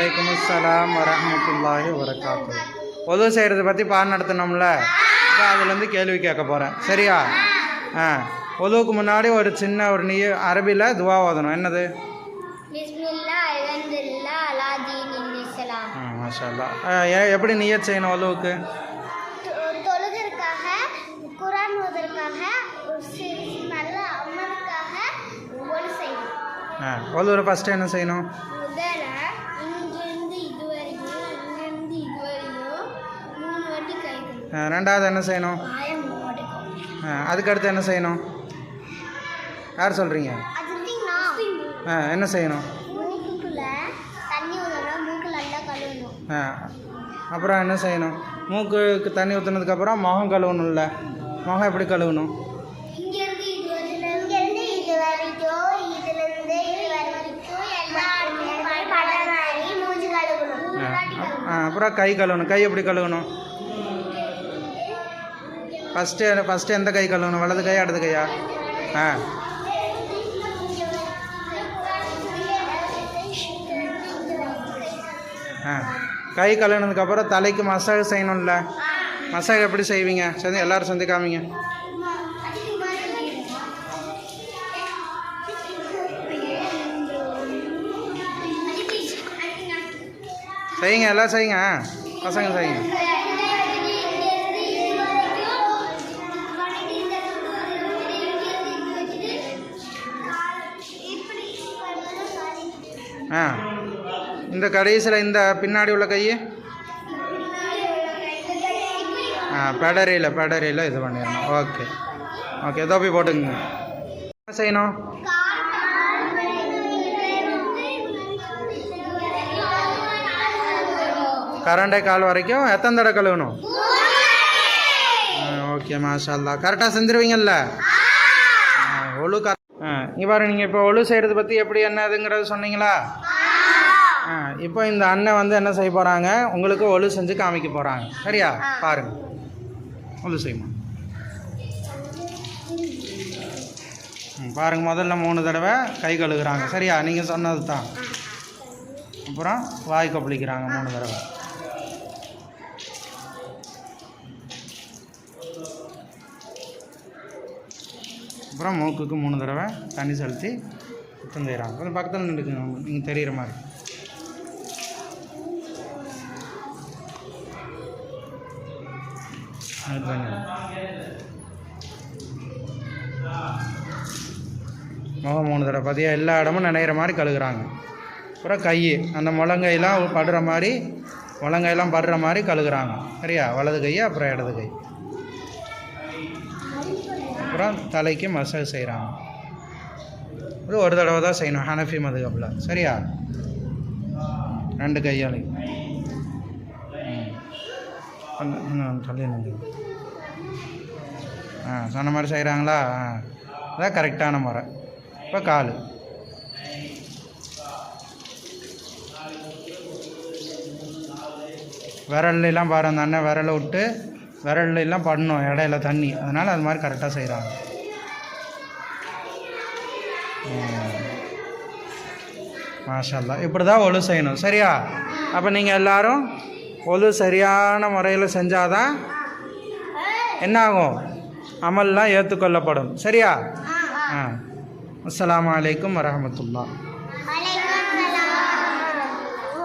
வலைக்கம் அஸ்ஸலாம் வரஹ்மத்துல்லாஹி வரகாத்து பொது செய்கிறத பற்றி பாடம் நடத்தினோம்ல இப்போ அதுலேருந்து கேள்வி கேட்க போகிறேன் சரியா? ஆ. பொதுவுக்கு முன்னாடி ஒரு சின்ன ஒரு நீ அரபியில் துவா ஓதணும். என்னது? பிஸ்மில்லா அல்ஹம்துலில்லா அலா தீனில் இஸ்லாம் ஆ மாஷா அல்லாஹ். ஆ, எ- எப்படி நியத் செய்யணும் ஒதுவுக்கு ஒதுவில் ஃபஸ்ட்டு என்ன செய்யணும்? ரெண்டாவது என்ன செய்யணும்? அதுக்கடுத்து என்ன செய்யணும்? யார் சொல்கிறீங்க ஆ என்ன செய்யணும்? ஆ அப்புறம் என்ன செய்யணும்? மூக்குக்கு தண்ணி ஊற்றுனதுக்கப்புறம் முகம் கழுவணும்ல. முகம் எப்படி கழுவணும்? ஆ, ஆ, அப்புறம் கை கழுவணும். கை எப்படி கழுவணும்? ஃபஸ்ட்டு ஃபஸ்ட்டு எந்த கை கழுவணும்? வலது கையா இடது கையா? ஆ. ஆ. கை கழுவுனதுக்கப்புறம் தலைக்கு மசாஜ் செய்யணும்ல. மசாஜ் எப்படி செய்வீங்க? சரி எல்லோரும் சந்தி காமிங்க. செய்யுங்க எல்லாம் செய்யுங்க. ஆ, பசங்க செய்யுங்க. ஆ. இந்த கடைசியில் இந்த பின்னாடி உள்ள கை ஆ பெடரியில் பெடரியில் இது பண்ணிடணும். ஓகே. ஓகே இதோ போய் போட்டுங்க என்ன செய்யணும்? கரண்டை கால் வரைக்கும் எத்தனை தடவை கழுவணும்? ஓகே மாஷா கரெக்டாக செஞ்சுருவீங்கல்ல? ஒழு இங்கே பாரு நீங்கள் இப்போ ஒழு செய்கிறது பற்றி எப்படி என்னதுங்கிறது சொன்னீங்களா? ஆ இப்போ இந்த அண்ணன் வந்து என்ன செய்ய போகிறாங்க உங்களுக்கு ஒழு செஞ்சு காமிக்க போகிறாங்க சரியா? பாருங்க. ஒழு செய்யுமா? ம், பாருங்க முதல்ல மூணு தடவை கை கழுகுறாங்க சரியா? நீங்கள் சொன்னது தான் அப்புறம் வாய் கப்பளிக்கிறாங்க மூணு தடவை. அப்புறம் மூக்குக்கு மூணு தடவை தண்ணி செலுத்தி சுத்தம் செய்கிறாங்க கொஞ்சம் பக்கத்தில் நின்றுக்குங்க நீங்கள் தெரிகிற மாதிரி. முகம் மூணு தடவை பார்த்தியா எல்லா இடமும் நினைகிற மாதிரி கழுகுறாங்க. அப்புறம் கை அந்த முழங்கையெல்லாம் படுற மாதிரி முழங்கையெல்லாம் படுற மாதிரி கழுகுறாங்க. சரியா? வலது கை அப்புறம் இடது கை. அப்புறம் தலைக்கு மசாஜ் செய்கிறாங்க இது ஒரு தடவை தான் செய்யணும் ஹனஃபி மதுகப்பில் சரியா? ரெண்டு கையாலையும். ம். ஆ சொன்ன மாதிரி செய்கிறாங்களா ஆ. அதான் கரெக்டான முறை. இப்போ கால். விரல்லாம் எல்லாம் அந்த அண்ணன் விரலை விட்டு விரல்ல எல்லாம் படணும் இடையில தண்ணி. அதனால் அது மாதிரி கரெக்டாக செய்கிறாங்க மாஷல்லா இப்படி தான் ஒழு செய்யணும். சரியா? அப்போ நீங்கள் எல்லாரும் ஒழு சரியான முறையில் செஞ்சாதான் என்ன ஆகும்? அமல்லாம் ஏற்றுக்கொள்ளப்படும் சரியா? ஆ அஸ்ஸலாமு அலைக்கும் வரஹமத்துல்லாஹ்.